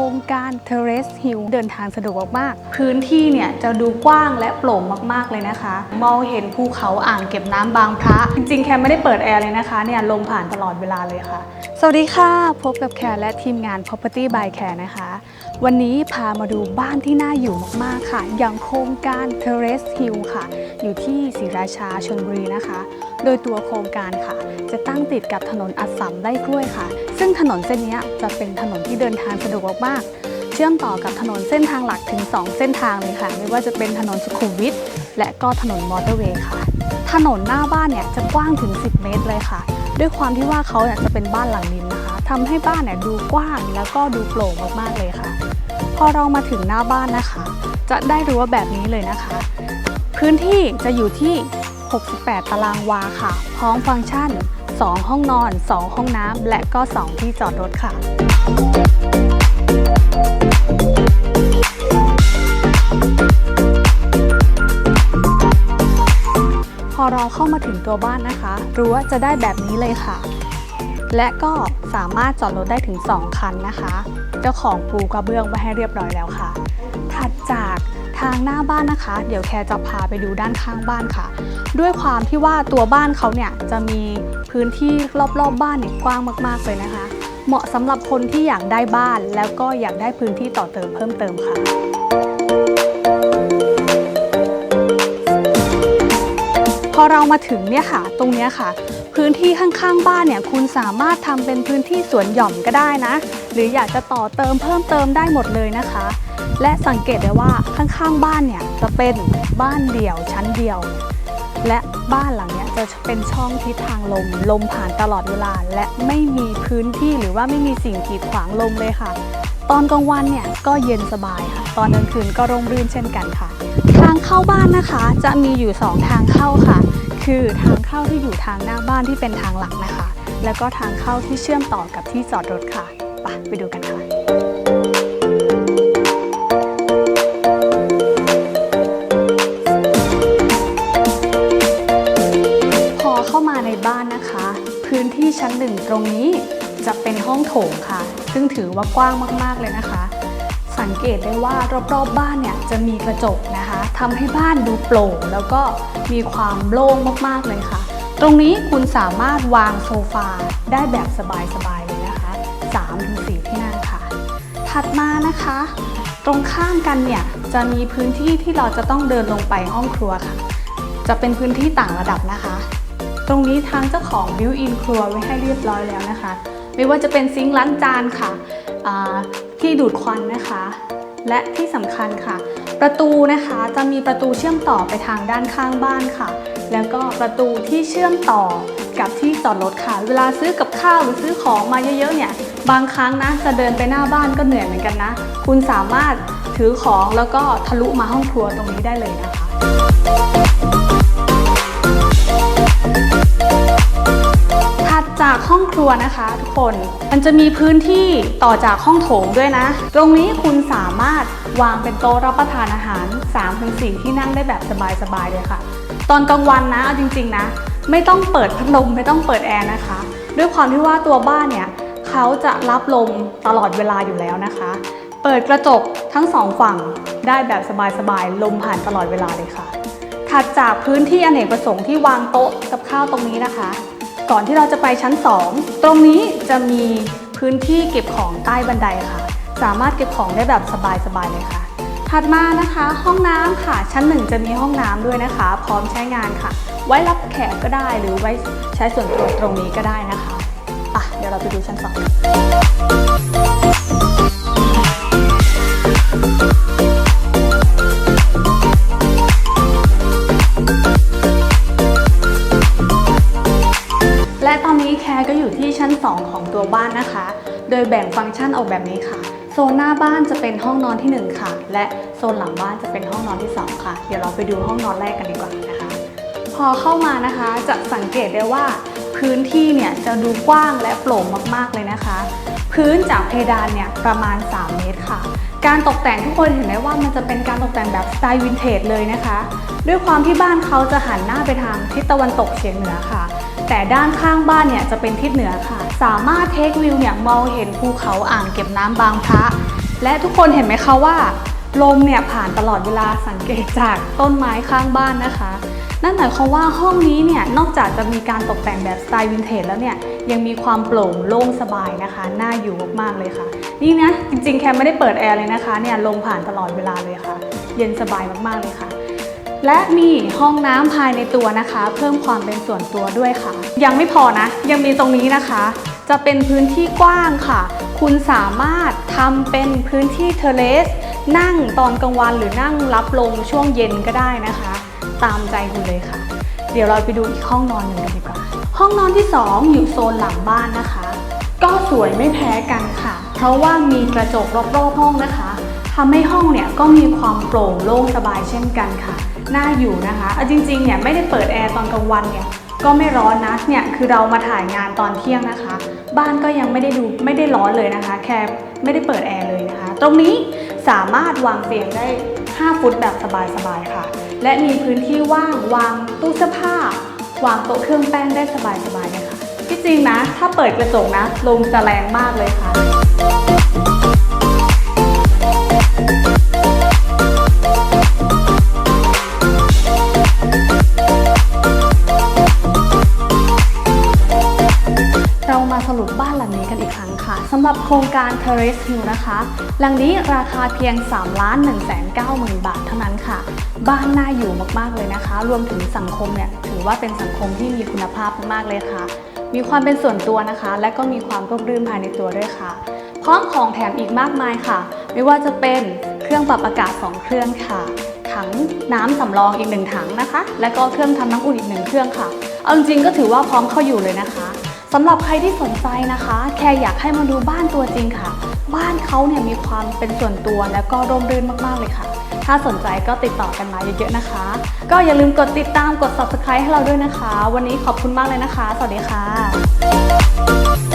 ครงการ Terrace Hill เดินทางสะดวกมากๆพื้นที่เนี่ยจะดูกว้างและโปร่งมากๆเลยนะคะ มองเห็นภูเขาอ่างเก็บน้ำบางพระ จริงๆ แคร์ไม่ได้เปิดแอร์เลยนะคะเนี่ยลมผ่านตลอดเวลาเลยค่ะ สวัสดีค่ะ พบกับแคร์และทีมงาน Property by แคร์นะคะ วันนี้พามาดูบ้านที่น่าอยู่มากๆค่ะ อย่างโครงการ Terrace Hill ค่ะ อยู่ที่ศรีราชาชลบุรีนะคะ โดยตัวโครงการค่ะ จะตั้งติดกับถนนอัสสัมไร่กล้วยค่ะ ซึ่งถนนเส้นนี้จะเป็นถนนที่เดินทางสะดวกมากๆเชื่อมต่อกับถนนเส้นทางหลักถึง 2 เส้นทางเลยค่ะ ไม่ว่าจะเป็นถนนสุขุมวิทและก็ถนนมอเตอร์เวย์ค่ะ ถนนหน้าบ้านเนี่ยจะกว้างถึง 10 เมตรเลยค่ะ ด้วยความที่ว่าเขาเนี่ยจะเป็นบ้านหลังริมนะคะทำให้บ้านเนี่ยดูกว้างแล้วก็ดูโปร่งมากๆเลยค่ะ พอเรามาถึงหน้าบ้านนะคะ จะได้รู้ว่าแบบนี้เลยนะคะ พื้นที่จะอยู่ที่ 68 ตารางวาค่ะ พร้อมฟังก์ชัน 2 ห้องนอน 2 ห้องน้ำ และก็ 2 ที่จอดรถค่ะพอเราเข้ามาถึงตัวบ้านนะคะรั้วจะได้แบบนี้เลยค่ะ และก็สามารถจอดรถได้ถึง 2 คันนะคะ เจ้าของปูกระเบื้องไว้ให้เรียบร้อยแล้วค่ะ ถัดจาก ทางหน้าบ้านนะคะ เดี๋ยวแคร์จะพาไปดูด้านข้างบ้านค่ะ ด้วยความที่ว่าตัวบ้านเขาเนี่ยจะมีพื้นที่รอบๆบบ้านเนี่ยกว้างมากๆเลยนะคะ เหมาะสำหรับคนที่อยากได้บ้าน แล้วก็อยากได้พื้นที่ต่อเติมเพิ่มเติมค่ะพอเรามาถึงเนี่ยค่ะ ตรงเนี้ยค่ะ พื้นที่ข้างๆบ้านเนี่ยคุณสามารถทำเป็นพื้นที่สวนหย่อมก็ได้นะ หรืออยากจะต่อเติมเพิ่มเติมได้หมดเลยนะคะ และสังเกตได้ว่าข้างๆบ้านเนี่ยจะเป็นบ้านเดี่ยวชั้นเดียว และบ้านหลังเนี้ยจะเป็นช่องทิศทางลม ลมผ่านตลอดเวลา และไม่มีพื้นที่หรือว่าไม่มีสิ่งกีดขวางลมเลยค่ะ ตอนกลางวันเนี่ยก็เย็นสบายค่ะ ตอนกลางคืนก็ร่มรื่นเช่นกันค่ะ ทางเข้าบ้านนะคะจะมีอยู่ 2 ทางเข้าค่ะ คือทางเข้าที่อยู่ทางหน้าบ้านที่เป็นทางหลักนะคะ แล้วก็ทางเข้าที่เชื่อมต่อกับที่จอดรถค่ะไปไปดูกันค่ะ มาในบ้านนะคะ พื้นที่ชั้นหนึ่งตรงนี้จะเป็นห้องโถงค่ะ ซึ่งถือว่ากว้างมากๆเลยนะคะ สังเกตได้ว่ารอบๆบบ้านเนี่ยจะมีกระจกนะคะทำให้บ้านดูโปร่งแล้วก็มีความโล่งมากๆเลยค่ะ ตรงนี้คุณสามารถวางโซฟาได้แบบสบายๆเลยนะคะ 3-4 ที่นั่งค่ะ ถัดมานะคะ ตรงข้างกันเนี่ยจะมีพื้นที่ที่เราจะต้องเดินลงไปห้องครัวค่ะ จะเป็นพื้นที่ต่างระดับนะคะ ตรงนี้ทางเจ้าของบิวอินครัวไว้ให้เรียบร้อยแล้วนะคะ ไม่ว่าจะเป็นซิงค์ล้างจานค่ะที่ดูดควันนะคะ และที่สำคัญค่ะ ประตูนะคะจะมีประตูเชื่อมต่อไปทางด้านข้างบ้านค่ะ แล้วก็ประตูที่เชื่อมต่อกับที่จอดรถค่ะ เวลาซื้อกับข้าวหรือซื้อของมาเยอะๆเนี่ย บางครั้งนะจะเดินไปหน้าบ้านก็เหนื่อยเหมือนกันนะ คุณสามารถถือของแล้วก็ทะลุมาห้องครัวตรงนี้ได้เลยนะคะ จากห้องครัวนะคะทุกคน มันจะมีพื้นที่ต่อจากห้องโถงด้วยนะ ตรงนี้คุณสามารถวางเป็นโต๊ะรับประทานอาหาร 3-4 ที่นั่งได้แบบสบายๆเลยค่ะ ตอนกลางวันนะเอาจริง ๆ นะ ไม่ต้องเปิดพัดลมไม่ต้องเปิดแอร์นะคะ ด้วยความที่ว่าตัวบ้านเนี่ยเขาจะรับลมตลอดเวลาอยู่แล้วนะคะ เปิดกระจกทั้งสองฝั่งได้แบบสบายๆลมผ่านตลอดเวลาเลยค่ะถัดจากพื้นที่อเนกประสงค์ที่วางโต๊ะกับข้าวตรงนี้นะคะ ก่อนที่เราจะไปชั้น 2 ตรงนี้จะมีพื้นที่เก็บของใต้บันไดค่ะ สามารถเก็บของได้แบบสบายๆเลยค่ะ ถัดมานะคะห้องน้ำค่ะ ชั้น 1 จะมีห้องน้ำด้วยนะคะ พร้อมใช้งานค่ะ ไว้รับแขกก็ได้หรือไว้ใช้ส่วนตัวตรงนี้ก็ได้นะคะ อะ เดี๋ยวเราไปดูชั้น 2 ยแบ่งฟังก์ชันออกแบบนี้ค่ะ โซนหน้าบ้านจะเป็นห้องนอนที่ 1 ค่ะ และโซนหลังบ้านจะเป็นห้องนอนที่ 2 ค่ะ เดี๋ยวเราไปดูห้องนอนแรกกันดีกว่านะคะ พอเข้ามานะคะจะสังเกตได้ว่าพื้นที่เนี่ยจะดูกว้างและโปร่งมากๆเลยนะคะ พื้นจากเพดานเนี่ยประมาณ 3 เมตรค่ะ การตกแต่งทุกคนเห็นไหมว่ามันจะเป็นการตกแต่งแบบสไตล์วินเทจเลยนะคะ ด้วยความที่บ้านเขาจะหันหน้าไปทางทิศตะวันตกเฉียงเหนือค่ะ แต่ด้านข้างบ้านเนี่ยจะเป็นทิศเหนือค่ะ สามารถเทควิวเนี่ยมองเห็นภูเขาอ่างเก็บน้ำบางพระ และทุกคนเห็นไหมคะว่า ลมเนี่ยผ่านตลอดเวลาสังเกตจากต้นไม้ข้างบ้านนะคะ นั่นหมายความว่าห้องนี้เนี่ยนอกจากจะมีการตกแต่งแบบสไตล์วินเทจแล้วเนี่ยยังมีความโปร่งโล่งสบายนะคะ น่าอยู่มากๆเลยค่ะ นี่นะจริงๆแคมไม่ได้เปิดแอร์เลยนะคะเนี่ยลมผ่านตลอดเวลาเลยค่ะ เย็นสบายมากๆเลยค่ะ และมีห้องน้ำภายในตัวนะคะ เพิ่มความเป็นส่วนตัวด้วยค่ะ ยังไม่พอนะ ยังมีตรงนี้นะคะ จะเป็นพื้นที่กว้างค่ะ คุณสามารถทำเป็นพื้นที่เทเลส นั่งตอนกลางวันหรือนั่งรับลมช่วงเย็นก็ได้นะคะ ตามใจคุณเลยค่ะ เดี๋ยวเราไปดูอีกห้องนอนหนึ่งกันดีกว่า ห้องนอนที่ 2 อยู่โซนหลังบ้านนะคะ ก็สวยไม่แพ้กันค่ะ เพราะว่ามีกระจกรอบๆห้องนะคะทำให้ห้องเนี่ยก็มีความโปร่งโล่งสบายเช่นกันค่ะ น่าอยู่นะคะเอาจริงๆเนี่ยไม่ได้เปิดแอร์ตอนกลางวันเนี่ยก็ไม่ร้อนนะเนี่ยคือเรามาถ่ายงานตอนเที่ยงนะคะ บ้านก็ยังไม่ได้ดูไม่ได้ร้อนเลยนะคะ แค่ไม่ได้เปิดแอร์เลยนะคะ ตรงนี้สามารถวางเตียงได้ 5 ฟุตแบบสบายๆค่ะ และมีพื้นที่ว่างวางตู้เสื้อผ้า วางโต๊ะเครื่องแป้งได้สบายๆเลยค่ะที่จริงนะ ถ้าเปิดกระจกนะลมจะแรงมากเลยค่ะ สรุปบ้านหลังนี้กันอีกครั้งค่ะสำหรับโครงการ Terrace Hill นะคะ หลังนี้ราคาเพียง 3 ล้าน1 9 0 0 0 0 บาทเท่านั้นค่ะ บ้านน่าอยู่มากๆเลยนะคะ รวมถึงสังคมเนี่ยถือว่าเป็นสังคมที่มีคุณภาพมากๆเลยค่ะ มีความเป็นส่วนตัวนะคะ และก็มีความร่มรื่นภายในตัวด้วยค่ะ พร้อมของแถมอีกมากมายค่ะ ไม่ว่าจะเป็นเครื่องปรับอากาศ 2 เครื่องค่ะถังน้ำสำรองอีกหนึ่งถังนะคะ และก็เครื่องทำน้ำอุ่นอีกหนึ่งเครื่องค่ะ เอาจริงๆก็ถือว่าพร้อมเข้าอยู่เลยนะคะ สำหรับใครที่สนใจนะคะ แค่อยากให้มาดูบ้านตัวจริงค่ะ บ้านเขาเนี่ยมีความเป็นส่วนตัวและก็ร่มรื่นมากๆเลยค่ะ ถ้าสนใจก็ติดต่อกันมาเยอะๆนะคะ ก็อย่าลืมกดติดตามกด subscribe ให้เราด้วยนะคะ วันนี้ขอบคุณมากเลยนะคะ สวัสดีค่ะ